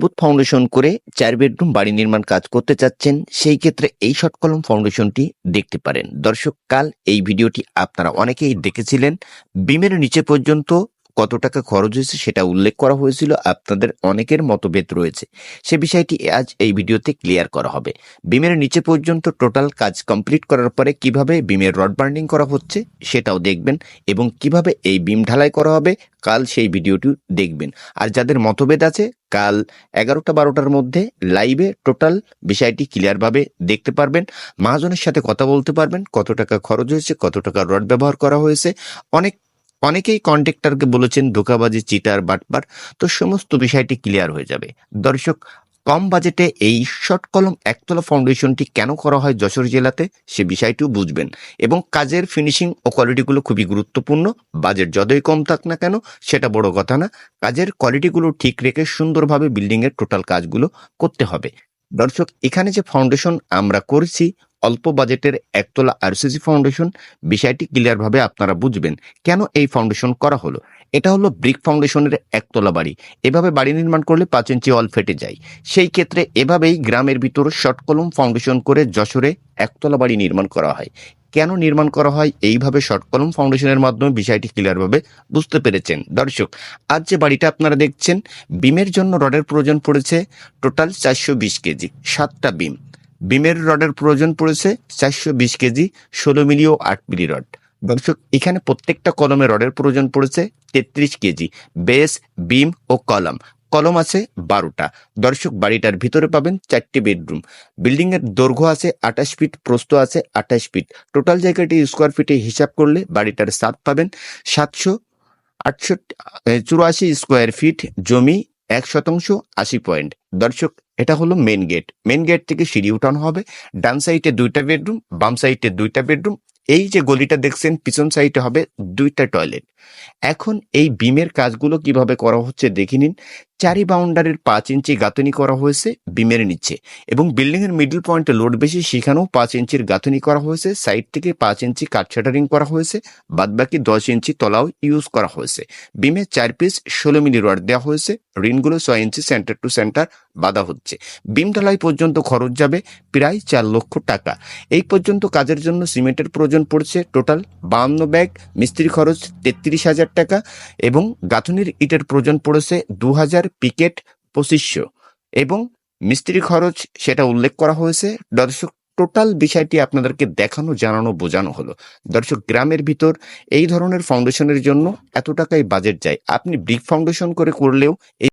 Booth foundation করে চার bedroom বাড়ি নির্মাণ কাজ করতে চাচ্ছেন, সেই ক্ষেত্রে এই শর্ট কলম ফাউন্ডেশনটি দেখতে পারেন। দর্শক, কাল এই ভিডিওটি আপনারা অনেকেই দেখেছিলেন। বিমের নিচে পর্যন্ত কত টাকা খরচ হয়েছে সেটা উল্লেখ করা হয়েছিল। আপনাদের অনেকের মতভেদ রয়েছে। সে বিষয়টি আজ এই ভিডিওতে ক্লিয়ার করা হবে। বিমের নিচে পর্যন্ত টোটাল কাজ কমপ্লিট করার পরে কীভাবে বিমের রড বার্নিং করা হচ্ছে সেটাও দেখবেন এবং কীভাবে এই বিম ঢালাই করা হবে কাল সেই ভিডিওটি দেখবেন। আর যাদের মতভেদ আছে, কাল এগারোটা বারোটার মধ্যে লাইভে টোটাল বিষয়টি ক্লিয়ারভাবে দেখতে পারবেন। মহাজনের সাথে কথা বলতে পারবেন, কত টাকা খরচ হয়েছে, কত টাকা রড ব্যবহার করা হয়েছে। অনেক অনেকেই কন্ট্রাক্টরকে বলেছেন ধোকাবাজি, চিটার বাটবার তো সমস্ত বিষয়টি ক্লিয়ার হয়ে যাবে। দর্শক, কম বাজেটে এই শর্ট কলম একতলা ফাউন্ডেশনটি কেন করা হয় যশোর জেলাতে, সে বিষয়টিও বুঝবেন। এবং কাজের ফিনিশিং ও কোয়ালিটিগুলো খুবই গুরুত্বপূর্ণ। বাজেট যতই কম থাক না কেন, সেটা বড় কথা না। কাজের কোয়ালিটিগুলো ঠিক রেখে সুন্দরভাবে বিল্ডিংয়ের টোটাল কাজগুলো করতে হবে। দর্শক, এখানে যে ফাউন্ডেশন আমরা করেছি অল্প বাজেটের একতলা আরসিসি ফাউন্ডেশন বিষয়টি ক্লিয়ারভাবে আপনারা বুঝবেন। কেন এই ফাউন্ডেশন করা হলো? এটা হলো ব্রিক ফাউন্ডেশনের একতলা বাড়ি। এভাবে বাড়ি নির্মাণ করলে পাঁচ ইঞ্চি অল ফেটে যায়। সেই ক্ষেত্রে এভাবেই গ্রামের ভিতর শর্ট কলম ফাউন্ডেশন করে যশোরে একতলা বাড়ি নির্মাণ করা হয়। কেন নির্মাণ করা হয়? এইভাবে শর্ট কলম ফাউন্ডেশনের মাধ্যমে বিষয়টি ক্লিয়ারভাবে বুঝতে পেরেছেন। দর্শক, আজ যে বাড়িটা আপনারা দেখছেন, বিমের জন্য রডের প্রয়োজন পড়েছে টোটাল চারশো বিশ কেজি, সাতটা বিম। বিমের রডের প্রয়োজন পড়েছে চারশো বিশ কেজি, ষোলো মিলি ও আট মিলি রড। দর্শক, এখানে প্রত্যেকটা কলমে রডের প্রয়োজন পড়েছে তেত্রিশ কেজি, বেস, বিম ও কলম। কলম আছে বারোটা। দর্শক, বাড়িটার ভিতরে পাবেন চারটি বেডরুম। বিল্ডিং এর দৈর্ঘ্য আছে আঠাশ ফিট প্রস্ত আছে আঠাশ ফিট। টোটাল জায়গাটি স্কোয়ার ফিটে হিসাব করলে বাড়িটার সাত পাবেন সাতশো আটষট্টি চুরাশি স্কোয়ার ফিট জমি এক শতাংশ আশি পয়েন্ট। দর্শক এটা হলো মেন গেট মেন গেট থেকে সিঁড়ি উঠানো হবে। ডান সাইডে দুইটা বেডরুম বাম সাইডে দুইটা বেডরুম এই যে গলিটা দেখছেন, পিছন সাইডে হবে দুইটা টয়লেট এখন এই বিমের কাজগুলো কীভাবে করা হচ্ছে দেখে নিন। চারি বাউন্ডারির পাঁচ ইঞ্চি গাঁথনি করা হয়েছে বিমের নিচে এবং বিল্ডিং এর মিডল পয়েন্টে লোড বেশি, সেখানেও পাঁচ ইঞ্চির গাঁথনি করা হয়েছে। সাইড থেকে পাঁচ ইঞ্চি কাঠ শাটারিং করা হয়েছে। বাদবাকি দশ ইঞ্চি তলাও ইউজ করা হয়েছে। বিমে চার পিস ষোলো মিলি রড দেওয়া হয়েছে। ঋণগুলো ছয় ইঞ্চি সেন্টার টু সেন্টার বাঁধা হচ্ছে। বিম ঢালাই পর্যন্ত খরচ যাবে প্রায় চার লক্ষ টাকা। এই পর্যন্ত কাজের জন্য সিমেন্টের প্রয়োজন পড়ছে। টোটাল বাহান্ন ব্যাগ, মিস্ত্রি খরচ তেত্রিশ হাজার টাকা এবং গাঁথনির ইটের প্রয়োজন পড়েছে দু হাজার পিকেট পঁচিশশো। এবং মিস্ত্রি খরচ সেটা উল্লেখ করা হয়েছে। দর্শক, টোটাল বিষয়টি আপনাদেরকে দেখানো, জানানো, বোঝানো হলো। দর্শক, গ্রামের ভিতর এই ধরনের ফাউন্ডেশনের জন্য এত টাকাই বাজেট যায়। আপনি ব্রিক ফাউন্ডেশন করে করলেও